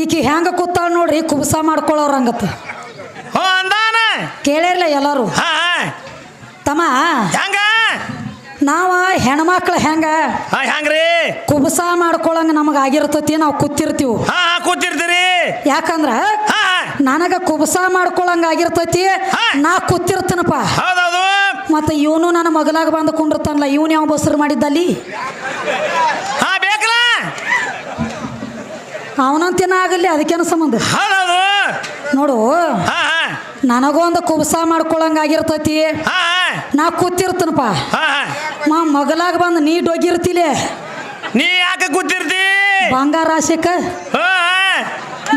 ಈಕಿ ಹೆಂಗ ಕೂತಾಳ ನೋಡ್ರಿ ಕುಬಸ ಮಾಡ್ಕೊಳ್ಳೋರಂಗತ್ತ ಹೋ ಅಂದಾನ. ಕೇಳಿರ್ಲ ಎಲ್ಲರೂ. ಹಾ ತಮ್ಮ ಹೆಂಗ? ನಾವ ಹೆಣ್ಮಕ್ಳು ಹೆಂಗ? ಹಾ ಹೆಂಗ್ರಿ? ಕುಬಸ ಮಾಡ್ಕೊಳಂಗ ನಮಗ ಆಗಿರ್ತತಿ ನಾವು ಕೂತಿರ್ತೀವಿ. ಹಾ ಹಾ ಕೂತಿರ್ತೀರಿ. ಯಾಕಂದ್ರ ಹಾ ನನಗ ಕುಬಸ ಮಾಡ್ಕೊಳಂಗ ಆಗಿರ್ತತಿ. ನಾ ಕೂತಿರ್ತೇನಪ್ಪ. ಹೌದೌದು. ಮತ್ತೆ ಇವನು ನನ್ನ ಮಗಲಾಗ ಬಂದು ಕುಂಡಿರ್ತಾನಲ್ಲ ಇವನು ಯಾವ ಬಸರು ಮಾಡಿದ್ದಲ್ಲಿ? ಹಾ ಅವನಂತೇನ ಆಗಲಿ ಅದಕ್ಕೇನು ಸಂಬಂಧ? ನೋಡು ಹಾ ನನಗೊಂದು ಕುಬಸ ಮಾಡ್ಕೊಳಂಗ ಆಗಿರ್ತೈತಿ. ಹಾ ನಾ ಕೂತಿರ್ತನಪ್ಪ. ಮಾ ಮಗಲಾಗ ಬಂದು ನೀ ಡೋಗಿರ್ತಿಲೆ? ನೀ ಯಾಕೆ ಕೂತಿರ್ತಿ? ಬಂಗಾರ ಆಶೆಕ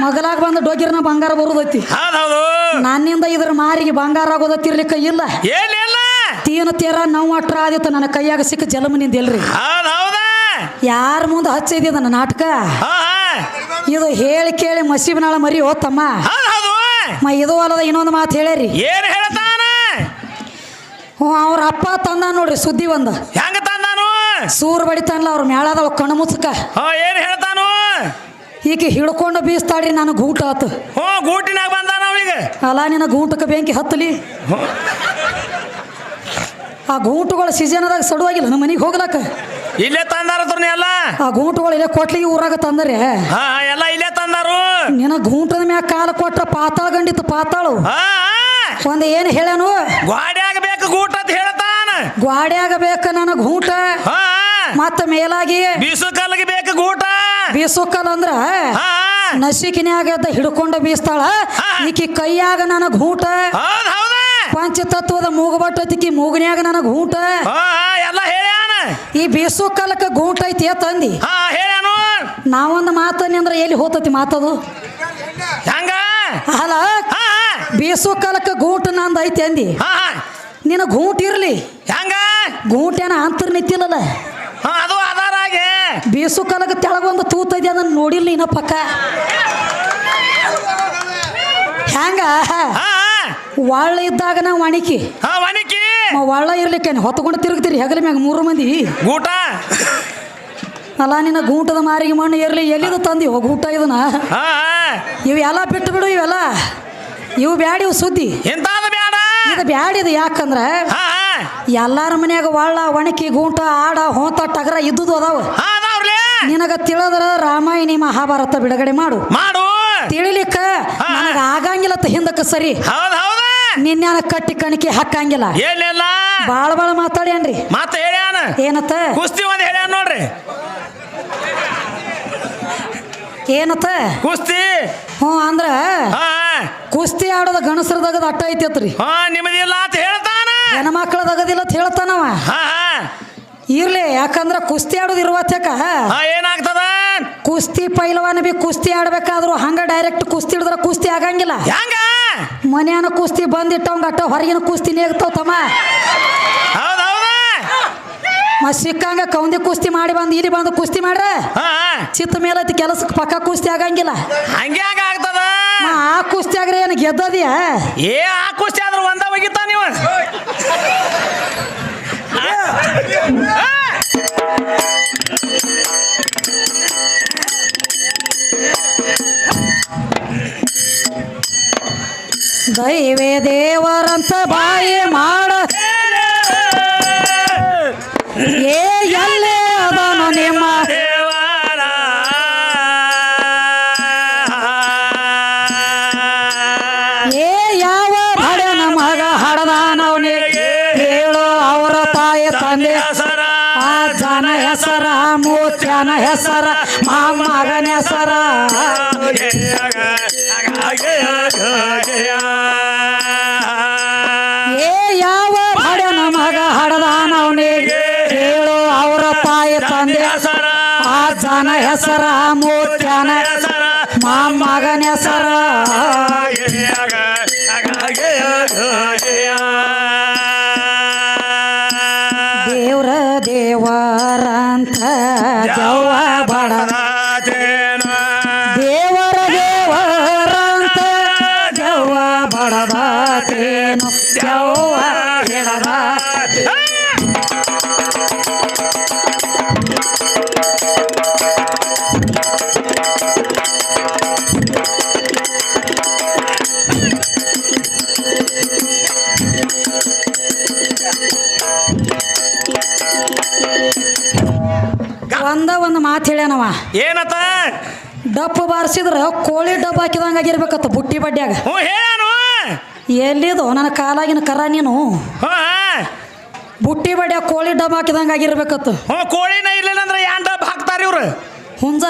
ಮಗಲಾಗ ಬಂದು ಡೊಗಿರ್ನ ಬಂಗಾರ ಬರುದೈತಿ. ನನ್ನಿಂದ ಇದ್ರ ಮಾರಿಗೆ ಬಂಗಾರ ಆಗೋದತ್ತಿರ್ಲಿಕ್ಕ ಇಲ್ಲ. ತೀನ ತೀರ ನೋವು ಅಟ್ರ ಆದಿತ್ತು ನನ್ನ ಕೈಯಾಗ ಸಿಕ್ಕ ಜಲಮನಿಂದ ಎಲ್ರಿ ಯಾರ ಮುಂದೆ ಹಚ್ಚಿದ ನನ್ನ ನಾಟಕ? ಇದು ಹೇಳಿ ಕೇಳಿ ಮಸೀಬ್ನಾಳ ಮರಿ ಹೋತಮ್ಮ. ಮ ಇದು ಅಲ್ಲದ ಇನ್ನೊಂದು ಮಾತು ಹೇಳ್ಯಾರಿ. ಏನ್ ಹೇಳ್ತಾನ? ಹ್ಞೂ ಅವ್ರ ಅಪ್ಪ ತಂದ ನೋಡ್ರಿ ಸುದ್ದಿ ಒಂದು. ಹೆಂಗ ತಂದಾನು ಸೂರು ಬಡಿತಾನಲ್ಲ ಅವ್ರ ಮೇಳದ ಕಣ್ಣು ಮುಚ್ಚಕ ಹಾ ಏನ್ ಹೇಳ್ತಾನು? ಈಕೆ ಹಿಡ್ಕೊಂಡು ಬೀಸ್ತಾಡ್ರಿ ನಾನು ಗೂಟ ಆತು. ಹ್ಞೂ ಗೂಟಿನಾಗ ಬಂದಾನ ಅವನಿಗೆ. ಅಲ್ಲ ನಿನ್ನ ಗೂಟಕ್ಕೆ ಬೆಂಕಿ ಹತ್ತಲಿ? ಆ ಗೂಟುಗಳು ಸೀಸನ್ದಾಗ ಸಡುವಾಗಿಲ್ಲ ನಮ್ಮ ಮನೆಗೆ ಹೋಗ್ಲಕ್ಕ. ಇಲ್ಲೇ ತಂದಾರ ನೀ ಎಲ್ಲ? ಆ ಗೂಂಟುಗಳು ಇಲ್ಲೇ ಕೊಟ್ಲಿಗೆ ಊರಾಗ ತಂದರೆ. ಹಾ ಹಾ, ಎಲ್ಲ ಇಲ್ಲೇ ತಂದಾರು? ನಿನ್ನ ಗೂಂಟದ ಮ್ಯಾಗ ಕಾಲ ಕೊಟ್ರ ಪಾತಾಳ ಗಂಡಿತ್ತು ಪಾತಾಳು. ಹಾ ಒಂದು ಏನು ಹೇಳ್ಯಾನು? ಗ್ವಾಡ್ಯಾಗ ಬೇಕು ಗೂಟ ಅಂತ ಹೇಳ್ತಾನ. ಗ್ವಾಡ್ಯಾಗ ಬೇಕ ನನ್ನ ಗೂಟ. ಹಾ ಮತ್ತ ಮೇಲಾಗಿ ಬೀಸು ಕಲ್ಲಿಗೆ ಬೇಕು ಗೂಟ. ಬೀಸುಕಲ್ ಅಂದ್ರ ಹಾ ನಸಿಕಿನ್ಯಾಗ ಎದ್ದ ಹಿಡ್ಕೊಂಡು ಬೀಸ್ತಾಳ. ಈಕಿ ಕೈಯಾಗ ನನಗ್ ಗೂಟ. ಹೌದ್ ಹೌದ. ಪಂಚತತ್ವದ ಮೂಗುಬಟ್ಟತಿಕಿ ಮೂಗನ್ಯಾಗ ನನಗ್ ಹಾ. ಹಾ, ಎಲ್ಲ ಕಾಲಕ್ಕೆ ಈ ಗೂಟ ಐತಿ ತಂದಿ ಹಾ ಹೇಳ್ಯಾನು ನಾವೊಂದು ಮಾತನ್ನಿ ಅಂದ್ರೆ ಎಲ್ಲಿ ಹೋತತಿ ಮಾತದು? ಹೆಂಗ? ಅಲ್ಲ ಹಾ ಕಾಲಕ್ಕೆ ಗೂಟ ನಂದು ಐತಿ ಅಂದಿ. ನಿನ್ನ ಗೂಟ ಇರ್ಲಿ. ಹಂಗ? ಗೂಂಟ್ ಏನ ಅಂತರ್ ನಿಂತಿಲ್ಲಲ್ಲ. ಹಾ ಅದು ಆಧಾರ ಆಗಿ. ಬೀಸುಕಲ್ಲಕ್ಕ ತೆಳಗೊಂದು ತೂತೈತಿ ಅದನ್ನ ನೋಡಿಲ್ಲ ಇನ್ನ ಪಕ್ಕ. ಹ್ಯಾಂಗ. ಒಳ್ಳ ಇದ್ದಾಗ ನಾವು ವಣಿಕಿ. ಒಳ್ಳ ಇರ್ಲಿಕ್ಕೆ ಹೊತ್ಕೊಂಡು ತಿರುಗ್ತೀರಿ ಹೆಗಲ ಮ್ಯಾಗ ಮೂರು ಮಂದಿ. ಊಟ ಅಲ್ಲ ನಿನ್ನ ಗೂಟದ ಮಾರಿಗೆ ಮಣ್ಣು ಇರ್ಲಿ ಎಲ್ಲಿದು ತಂದಿ? ಹೋಗಿ ಊಟ ಇದನ್ನ. ಇವೆಲ್ಲ ಬಿಟ್ಟು ಬಿಡು ಇವೆಲ್ಲ. ಇವು ಬ್ಯಾಡಿ ಇವು ಸುದ್ದಿ. ಇದು ಬ್ಯಾಡ ಇದು ಯಾಕಂದ್ರೆ. ಎಲ್ಲಾರ ಮನ್ಯಾಗ ಒಳ್ಳ ಒಣಕಿ ಗೂಟ ಆಡ ಹೋತ ಟಗರ ಇದ್ದುದು ಅದಾವ. ನಿನಗ ತಿಳಿದ್ರ ರಾಮಾಯಣಿ ಮಹಾಭಾರತ ಬಿಡುಗಡೆ ಮಾಡು. ಮಾಡು. ತಿಳಿಲಿಕ್ಕ. ನನಗ ಆಗಂಗಿಲ್ಲ ಹಿಂದಕ್ಕೆ ಸರಿ. ನಿನ್ಯಾನ ಕಟ್ಟಿ ಕಣಿಕೆ ಹಾಕಂಗಿಲ್ಲ. ಏನಿಲ್ಲ? ಬಾಳ ಬಾಳ ಮಾತಾಡ್ಯಾನ್ರಿ. ಮಾತ ಹೇಳ್ಯಾನ? ಏನತ್ತ? ಕುಸ್ತಿ ಒಂದ್ ಹೇಳ್ಯಾನ ನೋಡ್ರಿ. ಏನತ್ತ? ಕುಸ್ತಿ? ಹ್ಞೂ ಅಂದ್ರ ಹಾ ಕುಸ್ತಿ ಆಡೋದ ಗಣಸರದಾಗದ ಅಟ್ಟ ಐತಿ ಹಾ ನಿಮ್ಮದಿಲ್ಲ ಅಂತ ಹೇಳ್ತಾನ? ಹೆಣ್ಮಕ್ಳದಾಗದಿಲ್ಲ ಅಂತ ಹೇಳ್ತಾನವ ಹಾ ಹಾ. ಇರ್ಲಿ ಯಾಕಂದ್ರ ಕುಸ್ತಿ ಆಡೋದು ಇರುವತ್ಯಾಕ ಹಾ ಏನಾಗ್ತದ? ಕುಸ್ತಿ ಪೈಲವಾನ ಬಿ ಕುಸ್ತಿ ಆಡ್ಬೇಕಾದ್ರು ಹಂಗ ಡೈರೆಕ್ಟ್ ಕುಸ್ತಿ ಹಿಡಿದ್ರ ಕುಸ್ತಿ ಆಗಂಗಿಲ್ಲ. ಹೆಂಗ? ಮನ್ಯಾನ ಕುಸ್ತಿ ಬಂದಿಟ್ಟವಂಗ ಅಟ್ಟ ಹೊರಗಿನ ಕುಸ್ತಿ ನೇಗ್ತಾವ ತಮ್ಮ. ಹೌದ್ ಹೌದ. ಮತ್ ಸಿಕ್ಕಂಗ ಕೌಂದಿ ಕುಸ್ತಿ ಮಾಡಿ ಬಂದು ಇಲ್ಲಿ ಬಂದು ಕುಸ್ತಿ ಮಾಡ್ರ. ಚಿತ್ತ ಮೇಲೆ ಕೆಲಸಕ್ಕೆ ಪಕ್ಕ ಕುಸ್ತಿ ಆಗಂಗಿಲ್ಲ. ಹಂಗೆ ಹಂಗ ಆಗ್ತದ. ಆ ಕುಸ್ತಿ ಆಗ್ರೆ ಏನು ಗೆದ್ದದಿಯ? ಏ ಆ ಕುಸ್ತಿ ಆದ್ರೆ ಒಂದ ಒಗಿತ ನೀವು. ದೈವೇ ದೇವರಂತ ಬಾಯಿ ಮಾಡ. ಏ ಮಗ ಹಡದಾನವನಿಗೆ ಹೇಳು ಅವರ ತಾಯಿ ತಂದೆ ಆ ಜನ ಹೆಸರ ಮೂತ್ಯನ ಹೆಸರ ಮಗನ ಹೆಸರ ಹೇಳ್ಯಾನವ ಏನತ ಡಪ್ಪ ಬಾರಿಸಿದ್ರ ಕೋಳಿ ಡಬ್ಬ ಹಾಕಿದಂಗ ಆಗಿರ್ಬೇಕತ್ತ ಬುಟ್ಟಿ ಬಡ್ಡ್ಯಾಗ ಹ್ಞೂ ಹೇಳಾನು. ಎಲ್ಲಿದು? ನನ್ನ ಕಾಲಾಗಿನ ಕರ ನೀನು. ಬುಟ್ಟಿ ಬಡ್ಯಾಗ ಕೋಳಿ ಡಬ್ಬ ಹಾಕಿದಂಗ ಆಗಿರ್ಬೇಕತ್ತ. ಹ್ಞೂ ಕೋಳಿನ ಇರ್ಲಿಲ್ಲ ಅಂದ್ರೆ ಡಬ್ಬ ಹಾಕ್ತಾರ ಇವ್ರು? ಹುಂಜ.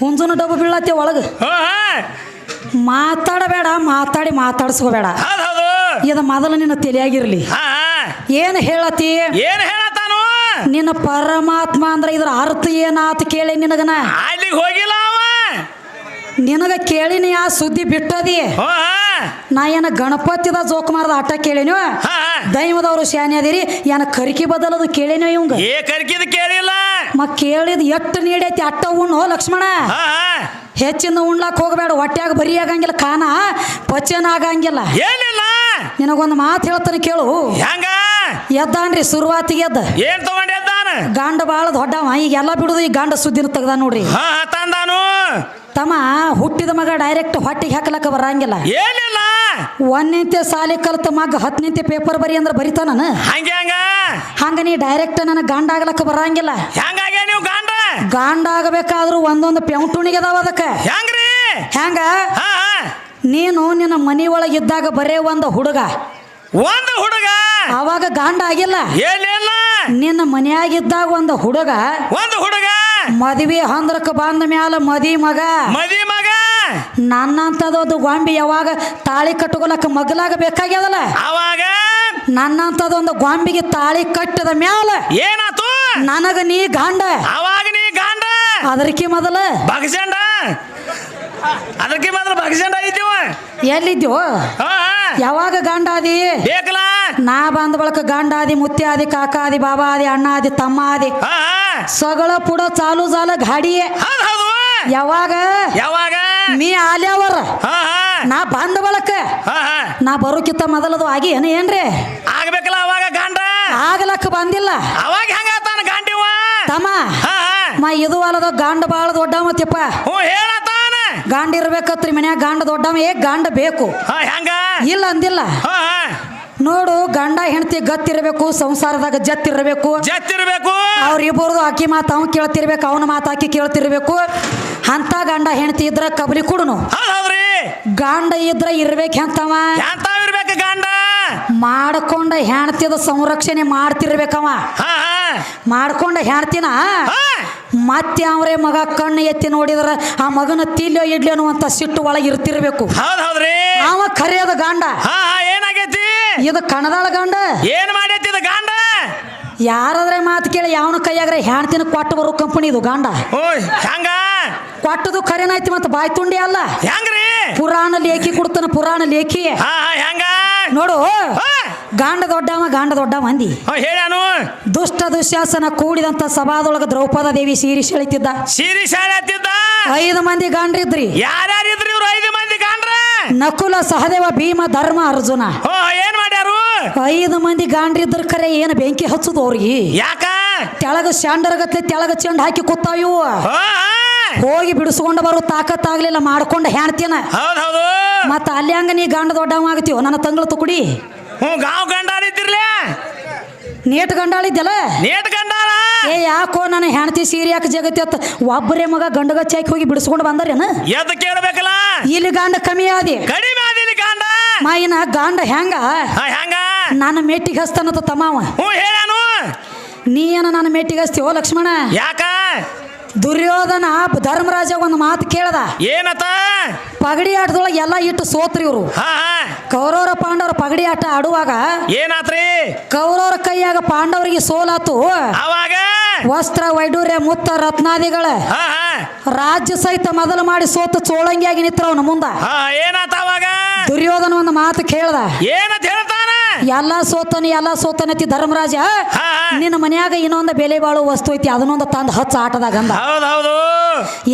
ಹುಂಜನ ಡಬ್ಬ ಬೀಳತ್ತೆ ಒಳಗೆ. ಮಾತಾಡಬೇಡ ಮಾತಾಡಿ ಮಾತಾಡ್ಸ್ಕೋಬೇಡ. ಇದು ಮೊದಲು ನಿನ್ನ ತಲೆಯಾಗಿರ್ಲಿ. ಏನು ಹೇಳತಿ ಏನು ಹೇಳತ್ತಾನು ನಿನ್ನ ಪರಮಾತ್ಮ ಅಂದ್ರೆ ಇದ್ರ ಅರ್ಥ ಏನಾತ ಕೇಳಿ ನಿನಗನ? ಅಲ್ಲಿಗೆ ಹೋಗಿಲ್ಲ ಅವ. ನಿನಗ ಕೇಳಿನಿ ಆ ಸುದ್ದಿ ಬಿಟ್ಟದಿ. ನಾ ಏನ ಗಣಪತಿದ ಜೋಕುಮಾರದ ಆಟ ಕೇಳಿನೋ? ದೈವದವರು ಶಾನೆ ಅದಿರಿ ಏನ ಕರ್ಕಿ ಬದಲದು ಕೇಳಿನ ಇವಂಗ? ಏ ಕರ್ಕಿದ ಕೇಳಿಲ್ಲ. ಮ ಕೇಳಿದ ಎಷ್ಟು ನೀಡೈತಿ ಅಟ್ಟ ಉಣ್ಣು ಲಕ್ಷ್ಮಣ? ಹೆಚ್ಚಿನ ಉಣ್ಲಾಕ್ ಹೋಗಬೇಡ ಹೊಟ್ಯಾಗ ಬರಿ ಆಗಂಗಿಲ್ಲ ಕಾನ ಪಚನ ಆಗಂಗಿಲ್ಲ. ಏನಿಲ್ಲ. ನಿನಗೊಂದು ಮಾತು ಹೇಳ್ತಾನೆ ಕೇಳು. ಹೆಂಗ? ಎದ್ದಾನ್ರಿ ಶುರುವಾತಿಗೆ ಎದ್ದ. ಏನ್ ತಗೊಂಡಿದ್ದಾನ ಗಂಡ ಬಾಳ ದೊಡ್ಡವ ಈಗ ಎಲ್ಲ ಬಿಡುದು ಈ ಗಂಡ ಸುದ್ದಿನ ತೆಗ್ದ ನೋಡ್ರಿ. ಹಾ ಹಾ, ತಂದಾನು. ತಮ್ಮ ಹುಟ್ಟಿದ ಮಗ ಡೈರೆಕ್ಟ್ ಹೊಟ್ಟಿಗೆ ಹಾಕ್ಲಕ್ಕ ಬರಂಗಿಲ್ಲ. ಏನಿಲ್ಲ. ಒಂದಿಂತೆ ಸಾಲಿ ಕಲ್ತ ಮಗ ಹತ್ತನಿಂತೆ ಪೇಪರ್ ಬರಿ ಅಂದ್ರೆ ಬರಿತಾನ ಹಂಗೆ ಹಂಗ? ಹಂಗ ನೀ ಡೈರೆಕ್ಟ್ ನನ್ನ ಗಂಡ ಆಗ್ಲಕ್ಕ ಬರಂಗಿಲ್ಲ. ಹೆಂಗಾಗೆ ನೀವು ಗಂಡ? ಗಂಡ ಆಗಬೇಕಾದ್ರೂ ಒಂದೊಂದು ಪೆಂಟುಣಿಗೆ ಅದಾವ ಅದಕ್ಕೆ. ಹೆಂಗ್ರಿ? ಹೆಂಗ? ಹಾ ಹಾ. ನೀನು ನಿನ್ನ ಮನಿ ಒಳಗಿದ್ದಾಗ ಬರೇ ಒಂದು ಹುಡುಗ. ಒಂದು ಹುಡುಗ. ಅವಾಗ ಗಂಡ ಆಗಿಲ್ಲ. ಏನಿಲ್ಲ ನಿನ್ನ ಮನೆಯಾಗಿದ್ದಾಗ ಒಂದು ಹುಡುಗ. ಒಂದು ಹುಡುಗ. ಮದುವೆ ಹಂದ್ರಕ್ಕೆ ಬಂದ ಮ್ಯಾಲ ಮದಿ ಮಗ. ಮದಿ ಮಗ. ನನ್ನಂತದೊಂದು ಗೊಂಬಿ ಯಾವಾಗ ತಾಳಿ ಕಟ್ಕೊಳಕ ಮಗಲಾಗ ಬೇಕಾಗ್ಯದಲ್ಲ? ಅವಾಗ ನನ್ನಂತದೊಂದು ಗೊಂಬಿಗೆ ತಾಳಿ ಕಟ್ಟದ ಮ್ಯಾಲ. ಏನಾತು? ನನಗ ನೀ ಗಂಡ. ಅವಾಗ ನೀ ಗಂಡ? ಅದಕ್ಕೆ ಮೊದಲ. ಬಗಸಂಡ ಅದಕ್ಕೆ ಮಾತ್ರ ಬಗಸಂಡ ಇದ್ದೀವ ಹಾ. ಯಾವಾಗ ಗಂಡಾದಿ? ಬೇಕಲ್ಲ? ನಾ ಬಂದ ಬಳಕ ಗಾಂಡಾದಿ ಮುತ್ತಿಯಾದಿ ಕಾಕಾದಿ ಬಾಬಾ ಆದಿ ಅಣ್ಣ ಆದಿ ತಮ್ಮ ಆದಿ. ಸಗಳ ಪುಡ ಚಾಲು ಜಾಲ ಗಾಡಿಯೇ. ಯಾವಾಗ? ಯಾವಾಗ? ನೀ ಆಲ್ಯಾವರ. ನಾ ಬಂದ ಬಳಕ. ನಾ ಬರೋಕಿತ್ತ ಮೊದಲದು ಆಗಿ ಏನ ಏನ್ರಿ? ಆಗ್ಬೇಕಲ್ಲ ಅವಾಗ ಗಂಡ ಆಗ್ಲಕ್ಕ ಬಂದಿಲ್ಲ. ಅವಾಗ ಹೆಂಗ ತಮ್ಮ ಇದು ಅಲ್ಲದ ಗಂಡ ಬಾಳ ದೊಡ್ಡ ಮತ್ತಪ್ಪ ಹೇಳತಾನ ಗಂಡ ಇರ್ಬೇಕತ್ರಿ ಮನ್ಯಾಗ ಗಂಡ ದೊಡ್ಡವ ಏ ಗಂಡ ಬೇಕು. ಹೆಂಗ? ಇಲ್ಲ ಅಂದಿಲ್ಲ. ನೋಡು ಗಂಡ ಹೆಂಡತಿ ಗತ್ತಿರ್ಬೇಕು ಸಂಸಾರದಾಗ ಜತ್ತಿರ್ಬೇಕು. ಜತ್ತಿರ್ಬೇಕು. ಅವ್ರಿಬ್ಬರದು ಅಕ್ಕಿ ಮಾತು ಅವ್ನು ಕೇಳ್ತಿರ್ಬೇಕು ಅವನ ಮಾತು ಆಕಿ ಕೇಳ್ತಿರ್ಬೇಕು. ಅಂತ ಗಂಡ ಹೆಂಡತಿ ಇದ್ರ ಕಬಲಿ ಕುಡುನು. ಗಾಂಡ ಇದ್ರ ಇರ್ಬೇಕು ಇರ್ಬೇಕು ಗಂಡ? ಮಾಡ್ಕೊಂಡ ಹೆಂಡತಿದ ಸಂರಕ್ಷಣೆ ಮಾಡ್ತಿರ್ಬೇಕವ. ಮಾಡ್ಕೊಂಡ ಹೆಂಡತಿನ ಮತ್ತೆ ಅವರೇ ಮಗ ಕಣ್ಣು ಎತ್ತಿ ನೋಡಿದ್ರೆ ಆ ಮಗನ ತಿಲ್ಲೋ ಇಡ್ಲೇನು ಅಂತ ಸಿಟ್ಟು ಒಳಗೆ ಇರ್ತಿರ್ಬೇಕು. ಅವ ಕರೆಯೋದು ಗಾಂಡ. ಏನಾಗೈತಿ? ಇದು ಕಣದಾಳ ಗಾಂಡ. ಏನ್ ಮಾಡೈತಿ ಇದು ಗಂಡ? ಯಾರಾದ್ರೆ ಮಾತು ಕೇಳಿ ಯಾವನ ಕೈಯಾಗ್ರೆ ಹೆಣ್ತಿನ ಕೊಟ್ಟು ಬರೋ ಕಂಪನಿ ಇದು ಗಾಂಡ. ಹೆಂಗ ಕೊಟ್ಟದು ಕರೆನಾಯ್ತಿ ಮತ್ತೆ ಬಾಯ್ ತುಂಡಿ ಅಲ್ಲ. ಹೆಂಗ್ರಿ ಪುರಾಣ ಲೇಖಿ ಕೊಡ್ತಾನ ಪುರಾಣ ಲೇಖಿ. ನೋಡು. ಗಂಡ ದೊಡ್ಡವ ಗಾಂಡ ದೊಡ್ಡ ಮಂದಿ ಹಾ, ಹೇಳ್ಯಾನು ದುಷ್ಟ ದುಶ್ಯಾಸನ ಕೂಡಿದಂತ ಸಭಾದೊಳಗ ದ್ರೌಪದ ದೇವಿ ಸೀರಿ ಸೆಳಿತಿದ್ದ. ಸೀರಿ ಸೆಳೆತಿದ್ದ? ಐದು ಮಂದಿ ಗಾಂಡ್ರಿದ್ರಿ. ಯಾರ್ಯಾರಿದ್ರಿ ಇವ್ರು ಐದು ಮಂದಿ ಗಾಂಡ್ರ? ನಕುಲ ಸಹದೇವ ಭೀಮ ಧರ್ಮ ಅರ್ಜುನ. ಏನ್ ಮಾಡ್ಯಾರು? ಐದು ಮಂದಿ ಗಾಂಡ್ರಿದ್ರ ಕರೆ ಏನು ಬೆಂಕಿ ಹಚ್ಚುದು ಅವ್ರಿಗೆ? ಯಾಕ? ತೆಳಗ ಶಾಂಡರ್ಗತ್ಲೆ ತೆಳಗ ಚೆಂಡ್ ಹಾಕಿ ಕೂತಾವ ಇವು. ಹೋಗಿ ಬಿಡಿಸ್ಕೊಂಡು ಬರೋ ತಾಕತ್ತಾಗ್ಲಿಲ್ಲ ಮಾಡ್ಕೊಂಡು ಹೌದು ಮತ್ತ ಅಲ್ಲಿ ಹಂಗ ನೀ ಗಂಡ ದೊಡ್ಡವ ಆಗ್ತೀವ ನನ್ನ ತಂಗ್ಳು ತುಕುಡಿ. ಹ್ಞೂ ಗಾವ್ ಗಂಡಾರ ಇದ್ದಿರ್ಲೆ? ನೇಟ್ ಗಂಡಾಳಿದ್ದಲ್ಲ ನೇಟ್ ಗಂಡಾರ ಏ ಯಾಕೋ ನನ್ನ ಹೆಂಡತಿ ಸೀರೆ ಯಾಕೆ ಜಗತ್ತಿ ಒಬ್ಬರೇ ಮಗ ಗಂಡಗ ಚಾಕಿ ಹೋಗಿ ಬಿಡಿಸ್ಕೊಂಡು ಬಂದಾರೇನ? ಎದ್ದು ಕೇಳಬೇಕಲ್ಲ? ಇಲ್ಲಿ ಗಂಡ ಕಮ್ಮಿ ಆದಿ. ಕಡಿಮೆ ಆದಿಲ್ಲ ಗಂಡ. ಮಾಯಿನ ಗಂಡ ಹೆಂಗ? ಹೆಂಗ? ನನ್ನ ಮೇಟಿಗೆ ಹಸ್ತನತ ತಮಾವ. ಹ್ಞೂ ಹೇಳಾನು ನೀ ಏನ ನನ್ನ ಮೇಟಿಗೆ ಹಸ್ತೀವೋ ಲಕ್ಷ್ಮಣ? ಯಾಕ? ದುರ್ಯೋಧನ ಧರ್ಮರಾಜ ಒಂದು ಮಾತು ಕೇಳದ. ಏನತ ಪಗಡಿ ಆಟದೊಳಗೆ ಎಲ್ಲ ಇಟ್ಟು ಸೋತ್ರಿ ಇವರು. ಕೌರವರ ಪಾಂಡವರ ಪಗಡಿ ಆಟ ಆಡುವಾಗ ಏನಾತ್ರಿ? ಕೌರವರ ಕೈಯಾಗ ಪಾಂಡವರಿಗೆ ಸೋಲಾತು. ಅವಾಗ? ವಸ್ತ್ರ ವೈಡೂರ್ಯ ಮುತ್ತ ರತ್ನಾದಿಗಳ. ರಾಜ್ಯ ಸಹಿತ ಮೊದಲು ಮಾಡಿ ಸೋತು ಚೋಳಂಗಿಯಾಗಿ ನಿಂತ್ರವನ ಮುಂದ. ಹಾ ಏನಾತ ಅವಾಗ? ದುರ್ಯೋಧನ ಒಂದು ಮಾತು ಕೇಳ್ದ. ಏನಂತ ಹೇಳ್ತಾನ? ಎಲ್ಲ ಸೋತನಿ ಎಲ್ಲ ಸೋತನತಿ ಧರ್ಮರಾಜ. ಹಾ ಹಾ. ನಿನ್ನ ಮನ್ಯಾಗ ಇನ್ನೊಂದು ಬೆಲೆ ಬಾಳು ವಸ್ತು ಐತಿ ಅದನ್ನೊಂದು ತಂದು ಹಚ್ಚ ಆಟದಾಗ ಅಂದ.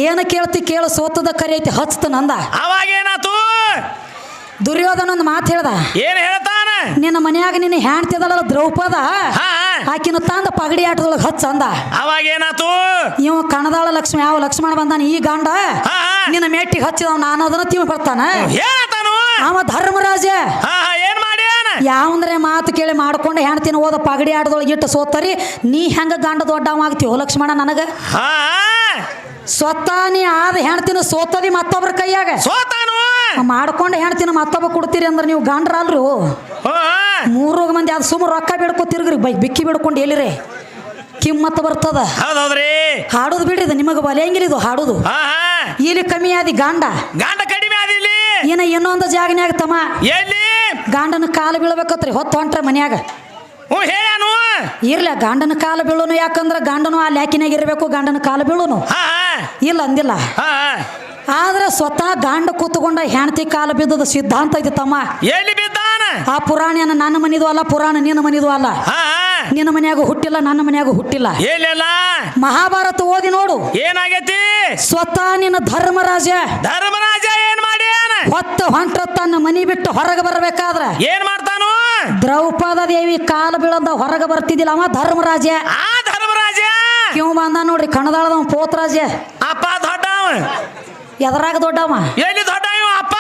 ಏನ ಕೇಳ್ತಿ ಕೇಳ ಸೋತದ ಕರಿ ಐತಿ ಹಚ್ತನಂದ ಅವಾಗ ಏನಾತು? ದುರ್ಯೋಧನ ಒಂದು ಮಾತು ಹೇಳ್ದ. ಏನ್ ಹೇಳ್ತಾನ? ನಿನ್ನ ಮನ್ಯಾಗ ನಿನ್ನ ಹ್ಯಾಂಡ್ತಿದಲ್ಲ ದ್ರೌಪದ ಆಕಿನ ತಂದ ಪಗಡಿ ಆಟದೊಳಗೆ ಹಚ್ಚ ಅಂದ. ಅವಾಗ ಏನಾತು? ಇವ ಕಣದಾಳ ಲಕ್ಷ್ಮಿ ಯಾವ ಲಕ್ಷ್ಮಣ ಬಂದಾನ ಈ ಗಂಡ? ನಿನ್ನ ಮೆಟ್ಟಿಗೆ ಹಚ್ಚಿದವ ನಾನು ಅದನ್ನ ತಿವ್ ಬರ್ತಾನ. ಅವ ಧರ್ಮರಾಜ. ಏನ್ ಮಾಡ್ಯಾನ? ಯಾವಂದ್ರೆ ಮಾತು ಕೇಳಿ ಮಾಡ್ಕೊಂಡು ಹೆಣ್ತಿನ ಹೋದ ಪಗಡಿ ಆಡದೊಳಗೆ ಇಟ್ಟು ಸೋತರಿ ನೀ ಹೆಂಗ ಗಂಡ ದೊಡ್ಡವ ಆಗ್ತೀವೋ ಲಕ್ಷ್ಮಣ ನನಗ? ಸ್ವತ್ತ ಸ್ವತಃ ನೀ ಆದ ಹೆಣ್ತಿನ ಸೋತದಿ ಮತ್ತೊಬ್ರ ಕೈಯಾಗ. ಸೋತಾನು? ಮಾಡ್ಕೊಂಡು ಹೆಣ್ತಿನ ಮತ್ತೊಬ್ಬ ಕೊಡ್ತೀರಿ ಅಂದ್ರೆ ನೀವು ಗಾಂಡ್ರ ಅಲ್ರಿ ಹಾ. ಮೂರು ಮಂದಿ ಅದು ಸುಮ್ಮ ರೊಕ್ಕ ಬಿಡ್ಕೊ ತಿರ್ಗ್ರಿ ಬೈ ಬಿಕ್ಕಿ ಬಿಡ್ಕೊಂಡು ಎಲ್ಲಿರಿ? ಕಿಮ್ಮತ್ತ ಬರ್ತದ. ಹೌದೌದ್ರಿ. ಹಾಡೋದು ಬಿಡ್ರಿ ಇದು ನಿಮಗೆ ಬಲಿಯಂಗಿಲ್ಲ ಇದು ಹಾಡೋದು. ಇಲ್ಲಿ ಕಮ್ಮಿ ಆದಿ ಗಾಂಡ. ಗಾಂಡ ಕಡಿಮೆ ಆದಿಲ್ಲಿ ಏನ ಇನ್ನೊಂದು ಜಾಗನ್ಯಾಗ ತಮ್ಮ ಎಲ್ಲಿ? ಗಾಂಡನ ಕಾಲು ಬೀಳ್ಬೇಕತ್ರಿ ಹೊತ್ತು ಹೊಂಟ್ರ ಮನ್ಯಾಗ. ಹ್ಞೂ ಗಾಂಡನ ಇರ್ಲ ಗಂಡನ ಕಾಲು ಬೀಳುನು ಯಾಕಂದ್ರೆ ಗಾಂಡನು ಆ ಲ್ಯಾಕಿನಾಗ ಇರಬೇಕು ಗಂಡನ ಕಾಲು ಬೀಳುನು. ಇಲ್ಲ ಅಂದಿಲ್ಲ. ಆದ್ರೆ ಸ್ವತಃ ಗಂಡ ಕೂತ್ಕೊಂಡ ಹೆಂಡತಿ ಕಾಲ ಬಿದ್ದದ ಸಿದ್ಧಾಂತ ಐತಿ ತಮ್ಮ. ಎಲ್ಲಿ ಬಿದ್ದಾನ? ಆ ಪುರಾಣ ನನ್ನ ಮನಿದು ಅಲ್ಲ ಪುರಾಣ ನಿನ್ನ ಮನಿದು ಅಲ್ಲ. ನಿನ್ನ ಮನ್ಯಾಗ ಹುಟ್ಟಿಲ್ಲ ನನ್ನ ಮನ್ಯಾಗ ಹುಟ್ಟಿಲ್ಲ. ಏನಿಲ್ಲ ಮಹಾಭಾರತ ಓದಿ ನೋಡು. ಏನಾಗೈತಿ? ಸ್ವತಃ ನಿನ್ನ ಧರ್ಮರಾಜ. ಧರ್ಮರಾಜ ಏನ್ ಮಾಡಿ ಹೊತ್ತ ಹೊಂಟ್ರ ತನ್ನ ಮನಿ ಬಿಟ್ಟು ಹೊರಗೆ ಬರಬೇಕಾದ್ರೆ. ಏನ್ ಮಾಡ್ತಾನು? ದ್ರೌಪದ ದೇವಿ ಕಾಲ ಬೀಳದ ಹೊರಗೆ ಬರ್ತಿದ್ದಿಲ್ಲ ಅವ ಧರ್ಮರಾಜ. ಆ ಧರ್ಮರಾಜ? ಇವ್ ಬಂದ ನೋಡ್ರಿ ಕಣದಾಳದ ಪೋತ್ರಾಜ. ಅಪ್ಪ ದೊಡ್ಡವ. ಎದರಾಗ ದೊಡ್ಡವ? ಎಲ್ಲಿ ದೊಡ್ಡ ಇವ ಅಪ್ಪ?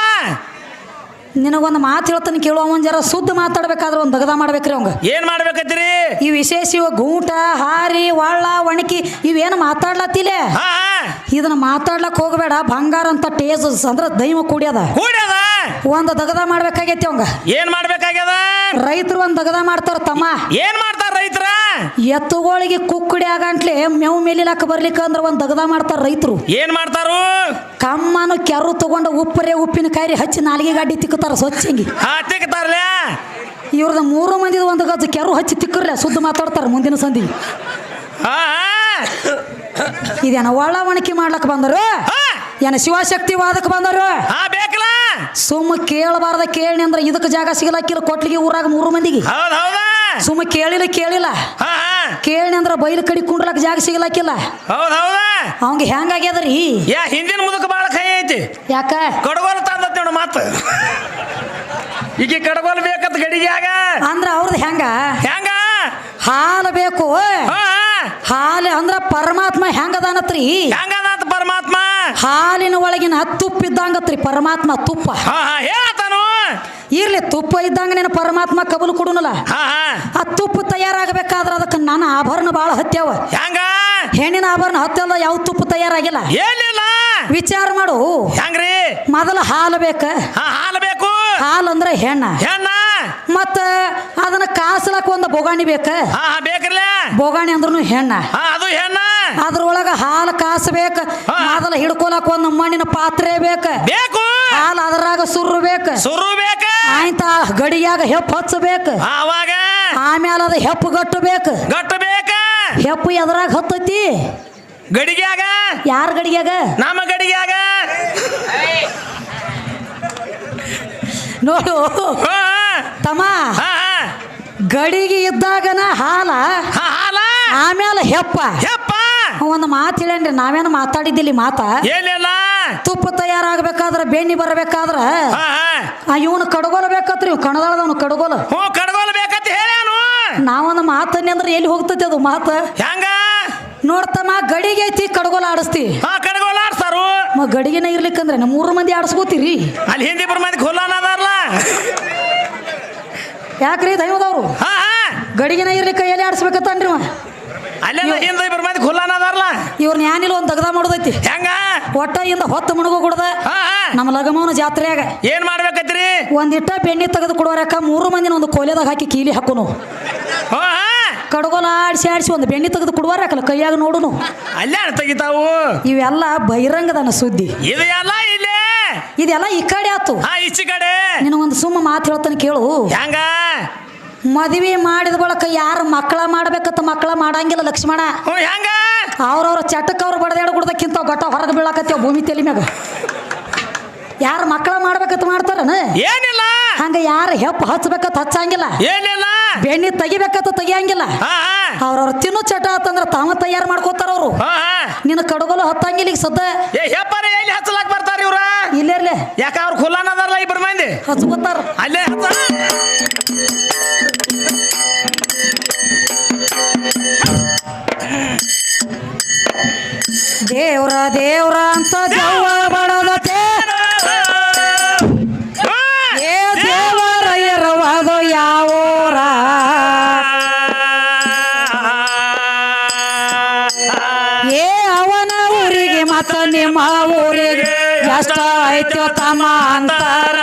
ನಿನಗೊಂದು ಮಾತು ಹೇಳ್ತಾನೆ ಕೇಳುವ ಅವನ್ ಜರ ಶುದ್ಧ ಮಾತಾಡ್ಬೇಕಾದ್ರೆ ಒಂದು ದಗದ ಮಾಡ್ಬೇಕ್ರಿ ಅವಂಗ. ಏನ್ ಮಾಡ್ಬೇಕತ್ತೀರಿ? ಈ ವಿಶೇಷ ಇವ ಗೂಟ ಹಾರಿ ಒಳ್ಳ ಒಣಕಿ ಇವೇನು ಮಾತಾಡ್ಲತ್ತಿಲೆ? ಹಾ ಇದನ್ನ ಮಾತಾಡ್ಲಕ್ ಹೋಗಬೇಡ ಬಂಗಾರ ಅಂತ ಟೇಜ್ ಅಂದ್ರ ದೈವ ಕುಡಿಯದ ಕೂಡ್ಯದ? ಒಂದು ದಗದ ಮಾಡ್ಬೇಕಾಗೈತಿ ಅವಂಗ. ಏನ್ ಮಾಡ್ಬೇಕಾಗ್ಯದ? ರೈತರು ಒಂದು ದಗದ ಮಾಡ್ತಾರ ತಮ್ಮ. ಏನ್ ಮಾಡ್ತಾರ? ಎತ್ತುಗಳಿಗೆ ಕುಕ್ಕುಡಿ ಆಗಂಟ್ಲೆ ಮೇವು ಮೇಲಿಲಾಕ ಬರ್ಲಿಕ್ಕ ಅಂದ್ರೆ ಒಂದು ದಗದ ಮಾಡ್ತಾರ ರೈತರು. ಏನ್ ಮಾಡ್ತಾರು? ಕಮ್ಮನು ಕೆರು ತಗೊಂಡು ಉಪ್ಪರೆ ಉಪ್ಪಿನ ಕಾಯಿ ಹಚ್ಚಿ ನಾಲಿಗೆ ಗಾಡಿ ತಿಕ್ಕುತ್ತಾರ ಸ್ವಚ್ಛಂಗಿ. ಇವ್ರದ ಮೂರು ಮಂದಿ ಒಂದು ಗಜ್ಜ ಕೆರು ಹಚ್ಚಿ ತಿಕ್ಕರ್ಲೆ ಸುದ್ದ ಮಾತಾಡ್ತಾರ ಮುಂದಿನ ಸಂಧಿ. ಇದೇನ ಒಳ ಒಣಕಿ ಮಾಡ್ಲಕ್ ಬಂದರು? ಏನ ಶಿವಶಕ್ತಿ ವಾದಕ್ಕೆ ಬಂದರು ಸುಮ್ಮ ಕೇಳಬಾರ್ದ ಕೇಳಿ ಅಂದ್ರೆ ಇದಕ್ಕೆ ಜಾಗ ಸಿಗಲಕ್ಕಿಲ್ಲ ಕೊಟ್ಲಿಗೆ ಊರಾಗ ಮೂರು ಮಂದಿಗೆ. ಸುಮ್ಮ ಕೇಳಿಲ್ಲ ಕೇಳಿಲ್ಲ. ಕೇಳಿ ಅಂದ್ರ ಬೈಲ್ ಕಡಿ ಕುಂಡ್ಲಕ್ ಜಾಗ ಸಿಗಲಕ್ಕಿಲ್ಲ ಹೌದ್ ಹೌದಾ. ಅವಂಗ ಹೆಂಗಾಗ್ಯದ್ರಿ ಯಾ ಹಿಂದಿನ ಮುದಕ ಬಾಳ ಕೈ ಐತಿ. ಯಾಕ? ಕಡಗೋಲ್ ತಂದತ್ ನೋಡ ಮಾತು. ಈಗ ಕಡಗೋಲ್ ಬೇಕಂತ ಗಡಿಗ್ಯಾಗ. ಅಂದ್ರ ಅವ್ರದ್ದು ಹೆಂಗ? ಹೆಂಗ? ಹಾಲು ಬೇಕು ಹಾಲು ಅಂದ್ರ ಪರಮಾತ್ಮ ಹೆಂಗದಾನತ್ರಿ ಹೆಂಗದಾತ ಪರಮಾತ್ಮ? ಹಾಲಿನ ಒಳಗಿನ ತುಪ್ಪ ಇದ್ದಂಗತ್ರಿ ಪರಮಾತ್ಮ ತುಪ್ಪ. ಹಾ ಹಾ. ಹೇಳತಾನು ಇರ್ಲಿ ತುಪ್ಪ ಇದ್ದಂಗ ನೀನು ಪರಮಾತ್ಮ ಕಬಲು ಕೊಡುನಲ್ಲ? ಆ ತುಪ್ಪ ತಯಾರಾಗಬೇಕಾದ್ರೆ ಅದಕ್ಕೆ ನನ್ನ ಆಭರಣ ಬಹಳ ಹತ್ಯಾವ. ಹೆಂಗ? ಹೆಣ್ಣಿನ ಆಭರಣ ಹತ್ಯಲ್ಲ ಯಾವ ತುಪ್ಪ ತಯಾರಾಗಿಲ್ಲ. ಏನಿಲ್ಲ. ವಿಚಾರ ಮಾಡು. ಹೆಂಗ್ರಿ? ಮೊದಲ ಹಾಲು ಬೇಕ. ಹಾಲು ಬೇಕು. ಹಾಲು ಅಂದ್ರೆ ಹೆಣ್ಣ. ಹೆಣ್ಣ. ಮತ್ತ ಅದನ್ನ ಕಾಸಲಕ್ಕ ಒಂದು ಬೋಗಾಣಿ ಬೇಕ. ಬೇಕ್ರಲ್ಲ ಬೊಗಾಣಿ ಅಂದ್ರೂ ಹೆಣ್ಣ. ಅದು ಹೆಣ್ಣ. ಅದ್ರೊಳಗ ಹಾಲು ಕಾಸ್ಬೇಕ. ಬೇಕ ಮೊದಲ ಹಿಡ್ಕೊಳಕ್ ಒಂದು ಮಣ್ಣಿನ ಪಾತ್ರೆ ಬೇಕ. ಬೇಕು. ಹಾಲು ಅದ್ರಾಗ ಸುರ್ರು ಬೇಕು. ಸುರು ಬೇಕ. ಆಯ್ತ ಗಡಿಯಾಗ ಹೆಪ್ಪು ಹಚ್ಚಬೇಕು. ಆವಾಗ ಆಮೇಲೆ ಅದು ಹೆಪ್ಪು ಗಟ್ಟಬೇಕು. ಗಟ್ಟಬೇಕು? ಗಟ್ಟು ಬೇಕ ಹೆಪ್ಪು ಎದ್ರಾಗ ಹತ್ತೈತಿ. ಗಡಿಗ್ಯಾಗ? ಯಾರ ಗಡಿಗ್ಯಾಗ? ನಮ್ಮ ಗಡಿಗ್ಯಾಗ? ನೋಡು. ತಮ್ಮ ಗಡಿಗೆ ಇದ್ದಾಗನ ಹಾಲ ಹಾಲ? ಆಮೇಲೆ ಹೆಪ್ಪ. ಯಪ್ಪ ಒಂದು ಮಾತು ಹೇಳೇನ್ರಿ ನಾವೇನು ಮಾತಾಡಿದ್ದಿಲ್ಲ ಈ ಮಾತ? ಏನಿಲ್ಲ? ತುಪ್ಪ ತಯಾರಾಗಬೇಕಾದ್ರೆ ಬೆಣ್ಣಿ ಬರಬೇಕಾದ್ರ? ಇವನು ಕಡಗೋಲ ಬೇಕತ್ರಿ ಇವ್ ಕಣದಾಳದವನು ಕಡಗೋಲ. ಹ್ಞೂ ಕಡ್ಗೋಲ್ ಬೇಕಂತ ಹೇಳ್ಯಾನು ನಾವೊಂದು ಮಾತನ್ನ ಅಂದ್ರೆ ಎಲ್ಲಿ ಹೋಗ್ತೈತಿ ಅದು ಮಾತ? ಹೆಂಗ? ನೋಡ್ತಮ್ಮ ಗಡಿಗೆ ಐತಿ ಕಡಗೋಲ ಆಡಿಸ್ತಿ. ಹಾ ಕಡ್ಗೋಲ್ ಆಡ್ಸಾರು. ಮ ಗಡಿಗೆನ ಇರ್ಲಿಕ್ಕಂದ್ರೆ ನಮ್ಮ ಮೂರು ಮಂದಿ ಆಡಿಸ್ಕೋತೀರಿ. ಅಲ್ಲಿ ಹಿಂದಿ ಬರ್ ಮಂದಿ ಖುಲ್ಲಾನ ಅದಾರಲ್ಲ ಯಾಕ್ರಿ ದೈವದವ್ರು? ಹಾ ಹಾ. ಗಡಿಗೆನ ಇರ್ಲಿಕ್ಕ ಎಲ್ಲಿ ಆಡಿಸ್ಬೇಕತ್ತನ್ರಿ ಇವ ಅಲ್ಲೆಲ್ಲ ಹಿಂದಿ ಇಬ್ಬರು ಮಂದಿ ಖುಲ್ಲಾನ ಅದಾರಲ್ಲ ಇವ್ರನ್ನ ಏನಿಲ್ಲ ಒಂದು ತಗದ ಮಾಡೋದೈತಿ. ಹೆಂಗ? ಒಟ್ಟ ಇಂದ ಹೊತ್ತು ಮುಣಗು ಕೊಡದ. ಹಾ ಹಾ. ನಮ್ಮ ಲಗಮವನ ಜಾತ್ರೆಯಾಗ ಏನ್ ಮಾಡ್ಬೇಕತ್ರಿ? ಒಂದಿಟ್ಟ ಬೆಣ್ಣೆ ತೆಗೆದು ಕೊಡೋರಕ್ಕ ಮೂರು ಮಂದಿನ ಒಂದು ಕೊಲೆದಾಗ ಹಾಕಿ ಕೀಲಿ ಹಾಕೋನು. ಹಾ ಹಾ. ಕಡಗೋಲ ಆಡಿಸಿ ಆಡಿಸಿ ಒಂದು ಬೆಣ್ಣೆ ತೆಗೆದು ಕೊಡುವಾರಕ್ಕಲ್ಲ ಕೈಯಾಗ ನೋಡುನು. ಅಲ್ಲೇ ತೆಗಿತಾವು? ಇವೆಲ್ಲ ಬಹಿರಂಗದನ ಸುದ್ದಿ. ಇದು ಎಲ್ಲ ಇಲ್ಲೇ? ಇದೆಲ್ಲ ಈ ಕಡೆ ಆತು. ಹಾ ಈಚೆ ಕಡೆ. ನಿನಗೊಂದು ಸುಮ್ಮ ಮಾತು ಹೇಳ್ತಾನೆ ಕೇಳು. ಹೆಂಗ? ಮದುವೆ ಮಾಡಿದ ಬಳಕ ಯಾರು ಮಕ್ಕಳ ಮಾಡ್ಬೇಕಂತ ಮಕ್ಕಳ ಮಾಡಂಗಿಲ್ಲ ಲಕ್ಷ್ಮಣ. ಅವ್ರವ್ರ ಚಟಕ್ಕೆ ಅವ್ರು ಬಡದಾಡ ಕೊಡ್ದಕ್ಕಿಂತ ಗಟ್ಟ ಹೊರಗೆ ಬೀಳಾಕತ್ತೇವ ಭೂಮಿ ತಲೆ ಮ್ಯಾಗ. ಯಾರು ಮಕ್ಕಳ ಮಾಡ್ಬೇಕಂತ ಮಾಡ್ತಾರನ? ಏನಿಲ್ಲ. ಹಂಗ ಯಾರು ಹೆಪ್ಪ ಹಚ್ಬೇಕತ್ತ ಹಚ್ಚಂಗಿಲ್ಲ. ಏನಿಲ್ಲ. ಬೆಣ್ಣೆ ತೆಗಿಬೇಕತ್ತ ತೆಗಿಯಂಗಿಲ್ಲ. ಅವ್ರವ್ರ ತಿನ್ನೋ ಚಟ ಅಂತಂದ್ರ ತಾವ ತಯಾರು ಮಾಡ್ಕೋತಾರ ಅವರು. ನಿನ್ನ ಕಡಗೋಲು ಹತ್ತಂಗಿಲ್ಲ ಈಗ ಸದ್ದ. ಏ ಹೆಪ್ಪರ ಎಲ್ಲಿ ಹಚ್ಚಲಾಕ್ ಬರ್ತಾರ ಇವ್ರ? ಇಲ್ಲೇರ್ಲೆ ಯಾಕ ಅವ್ರು ಖುಲ್ಲಾನ ಅದಾರಲ್ಲ ಇಬ್ಬರು ಮಂದಿ ಹಚ್ಕೋತಾರ ಅಲ್ಲೇ ಹಚ್ಚ. ದೇವ್ರ ದೇವ್ರ ಅಂತ ಜವ್ವ ಬಡದತೆ. ಏ ದೇವರ ಇರುವುದು ಯಾವೋರ. ಏ ಅವನ ಊರಿಗೆ ಮತ ನಿಮ್ಮ ಊರಿಗೆ ಎಷ್ಟ ಐತೋ ತಮ್ಮ ಅಂತಾರ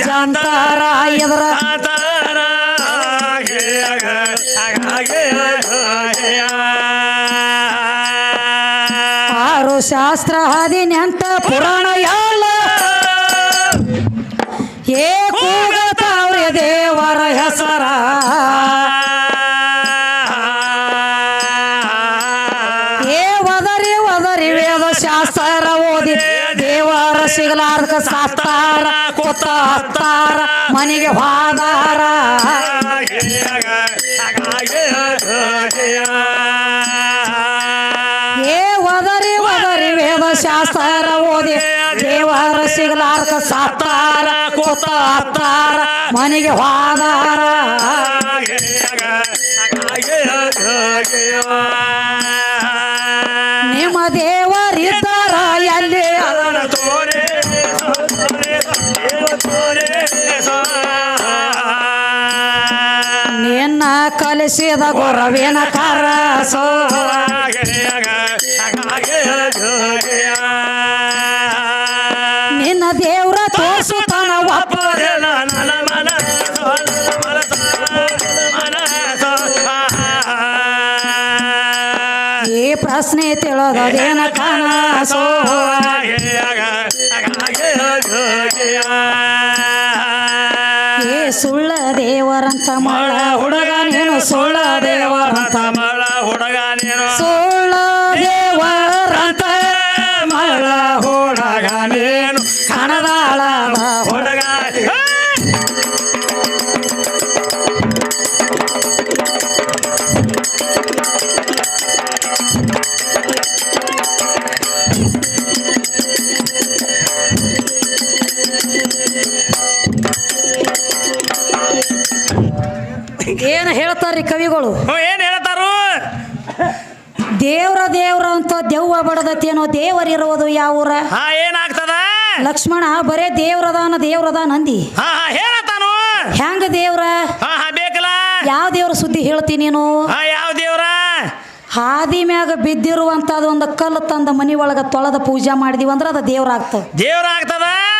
ಜಂತಾರ ಇದ್ರ ಆರು ಶಾಸ್ತ್ರ ಹದಿನೆಂಟ ಪುರಾಣ ಎಲ್ಲ ಏ ಕೂಗತಾವ್ರೆ ದೇವರ ಹೆಸರ. ಏ ವದರಿ ಒದರಿ ವೇದ ಶಾಸ್ತ್ರ ಓದಿ ದೇವರ ಸಿಗಲಾರ್ಕ ಸಾಸ್ತಾರ ಕೊತ್ತ ಹತ್ತಾರ, ಮನೆಗೆ ಹೋದಾರ ಏ ಒದರಿ ಒದರಿ ವೇದ ಶಾಸ್ತ್ರ ಓದಿ. ದೇವರ ಸಿಗಲಾರ್ಕ ಸಾತಾರ ಕೊತ್ತ ಹತ್ತಾರ, ಮನೆಗೆ ಹೋದಾರ ಕಲಿಸಿದ ಗುರವಿನ ಕರಸೋ ನಿನ್ನ ದೇವ್ರ ತೋರಿಸುತ್ತಾನ ಈ ಪ್ರಶ್ನೆ ತಿಳಿದದೇನ ಕನಸೋ ಸುಳ್ಳ ದೇವರಂತ ಮಳ ಹುಡುಗ ನೀನು ದೇವರ ತಮಳ ಮಳ ಹುಡುಗ ಕವಿಗಳು. ಏನ್ ಹೇಳ್ತಾರು? ದೇವ್ರ ದೇವ್ರ ಅಂತ ದೆವ್ವ ಬಡದತ್ತೇನೋ ದೇವರಿರುವುದು ಯಾವೂರ? ಹಾ ಏನಾಗ್ತದ? ಲಕ್ಷ್ಮಣ ಬರೇ ದೇವ್ರದಾನ ದೇವ್ರದಾನ ಅಂದಿ. ಹಾ ಹಾ ಹೇಳತಾನು ಹೆಂಗ ದೇವ್ರ? ಹಾ ಹಾ ಬೇಕಲ್ಲ? ಯಾವ ದೇವ್ರ ಸುದ್ದಿ ಹೇಳ್ತೀನಿ ನೀನು? ಹಾ ಯಾವ ದೇವ್ರ? ಹಾದಿ ಮ್ಯಾಗ ಬಿದ್ದಿರುವಂತದ ಒಂದು ಕಲ್ಲು ತಂದ ಮನಿ ಒಳಗ ತೊಳೆದ ಪೂಜೆ ಮಾಡಿದೀವಿ ಅಂದ್ರೆ ಅದು ದೇವ್ರ ಆಗ್ತದ. ದೇವ್ರ ಆಗ್ತದ?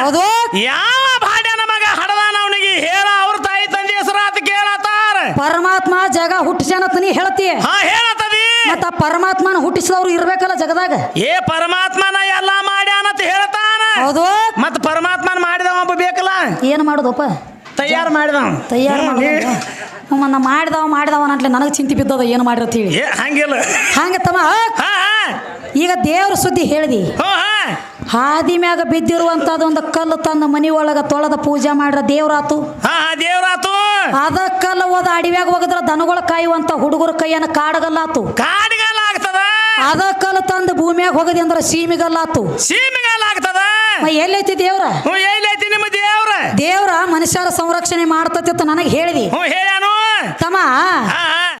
ಹೌದು? ಯಾವ ಭಾಡ್ಯನ ಮಗ ಹಡದಾನ ಅವನಿಗೆ? ಹೇಳ ಅವ್ರ ತಾಯಿ ತಂದೆ ಹೆಸರಾತ ಕೇಳತ್ತಾರ. ಪರಮಾತ್ಮ ಜಗ ಹುಟ್ಟಿಸ್ಯಾನತ್ ನೀ ಹೇಳ್ತಿ. ಹಾ ಹೇಳತದಿ ಮತ್ತ ಪರಮಾತ್ಮನ ಹುಟ್ಟಿಸಿದವ್ರು ಇರ್ಬೇಕಲ್ಲ ಜಗದಾಗ? ಏ ಪರಮಾತ್ಮನ ಎಲ್ಲ ಮಾಡ್ಯಾನಂತ ಹೇಳ್ತಾನ. ಹೌದು? ಮತ್ ಪರಮಾತ್ಮನ ಮಾಡಿದವ ಒಬ್ಬ ಬೇಕಲ್ಲ? ಏನ್ ಮಾಡುದಪ್ಪ? ತಯಾರು ಮಾಡಿದವ. ತಯಾರು ಮಾಡಿದ ನಮ್ಮನ್ನ ಮಾಡಿದವ ಮಾಡಿದವ ಅಂಟ್ಲೆ ನನಗೆ ಚಿಂತೆ ಬಿದ್ದದ ಏನು ಮಾಡಿರ್ತೀವಿ ಹೇಳಿ. ಏ ಹಂಗಿಲ್ಲ. ಹಂಗ ತಮ್ಮ ಈಗ ದೇವ್ರ ಸುದ್ದಿ ಹೇಳಿದಿ. ಹೋ ಹಾ. ಹಾದಿ ಮ್ಯಾಗ ಬಿದ್ದಿರುವಂತದ ಒಂದು ಕಲ್ಲು ತನ್ನ ಮನಿ ಒಳಗ ತೊಳೆದ ಪೂಜೆ ಮಾಡ್ರ ದೇವ್ರಾತು. ದೇವ್ರಾತು. ಅದ ಕಲ್ಲು ಹೋದ ಅಡಿವ್ಯಾಗ ಹೋಗದ್ರ ದನಗಳ ಕಾಯುವಂತ ಹುಡುಗರ ಕೈಯನ್ನ ಕಾಡಗಲ್ಲಾತು. ಕಾಡಗಲ್ಲಾಗ್ತದ. ಆಗ್ತದ ಅದ ಕಲ್ಲು ತಂದು ಭೂಮಿಯಾಗ ಹೋಗದಿ ಅಂದ್ರ ಸೀಮಿಗಲ್ಲಾತು. ಸೀಮಿಗಲ್ಲಾಗ್ತದ. ಆಗ್ತದ ಎಲ್ಲೈತಿ ದೇವ್ರ? ಎಲ್ಲೈತಿ ನಿಮ್ಮ ದೇವ್ರ? ದೇವ್ರ ಮನುಷ್ಯರ ಸಂರಕ್ಷಣೆ ಮಾಡ್ತತಿತ್ತು ನನಗೆ ಹೇಳಿದಿ. ತಮ್ಮ